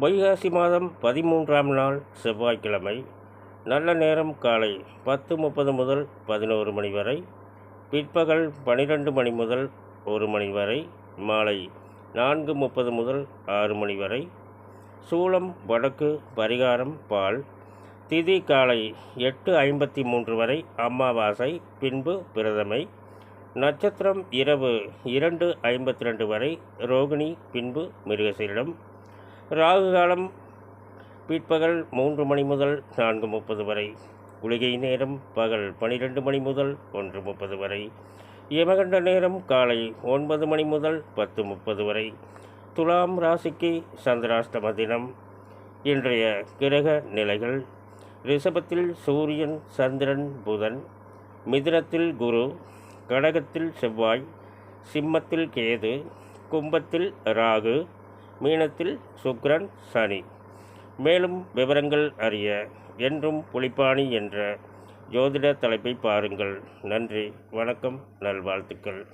வைகாசி மாதம் பதிமூன்றாம் நாள் செவ்வாய்க்கிழமை. நல்ல நேரம் காலை பத்து முப்பது முதல் பதினோரு மணி வரை. பிற்பகல் பனிரெண்டு மணி முதல் ஒரு மணி வரை. மாலை நான்கு முப்பது முதல் ஆறு மணி வரை. சூளம் வடக்கு பரிகாரம் பால். திதி காலை எட்டு ஐம்பத்தி மூன்று வரை அமாவாசை பின்பு பிரதமை. நட்சத்திரம் இரவு இரண்டு ஐம்பத்தி ரெண்டு வரை ரோகிணி பின்பு மிருகசீரிடம். ராகு காலம் பிற்பகல் மூன்று மணி முதல் நான்கு முப்பது வரை. குளிகை நேரம் பகல் பனிரெண்டு மணி முதல் ஒன்று முப்பது வரை. யமகண்ட நேரம் காலை ஒன்பது மணி முதல் பத்து முப்பது வரை. துலாம் ராசிக்கு சந்திராஷ்டம தினம். இன்றைய கிரக நிலைகள். ரிஷபத்தில் சூரியன் சந்திரன் புதன். மிதுனத்தில் குரு. கடகத்தில் செவ்வாய். சிம்மத்தில் கேது. கும்பத்தில் ராகு. மீனத்தில் சுக்கிரன் சனி. மேலும் விவரங்கள் அறிய என்றும் புலிப்பாணி என்ற ஜோதிட தலைப்பை பாருங்கள். நன்றி வணக்கம் நல்வாழ்த்துக்கள்.